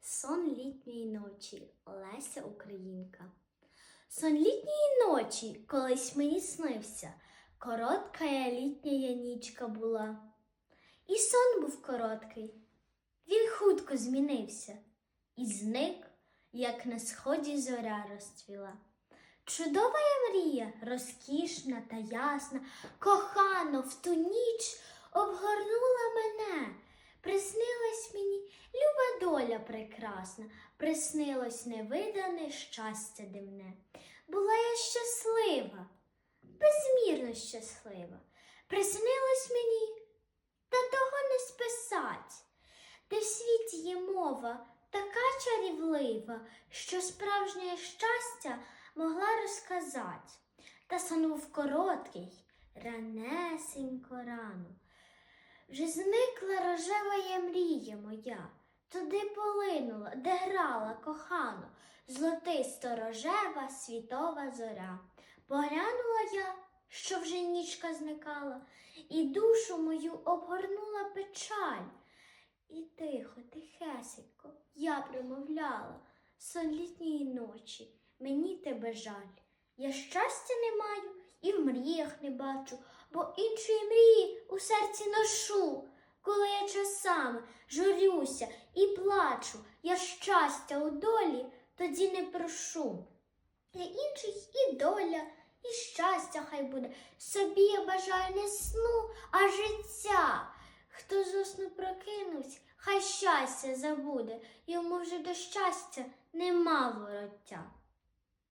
Сон літньої ночі Олеся Українка. Сон літньої ночі колись мені снився. Коротка я літня нічка була. І сон був короткий. Він хутко змінився і зник, як на сході зоря розцвіла. Чудова я мрія, розкішна та ясна, кохано в ту ніч обгорнула мене. Прекрасна, приснилось невидане щастя дивне. Була я щаслива, безмірно щаслива. Приснилось мені, та того не списать, де в світі є мова така чарівлива, що справжнє щастя могла розказати. Та сон був короткий, ранесенько рано. Вже зникла рожева мрія моя, туди полинула, де грала кохано, золотисто рожева світова зоря. Поглянула я, що вже нічка зникала, і душу мою обгорнула печаль. І тихо, тихесенько я примовляла сон літньої ночі, мені тебе жаль. Я щастя не маю і в мріях не бачу, бо іншої мрії у серці ношу. Коли я часами журюся і плачу, я щастя у долі тоді не прошу. Для інших і доля, і щастя хай буде. Собі я бажаю не сну, а життя. Хто з усну прокинувся, хай щастя забуде, йому вже до щастя нема вороття.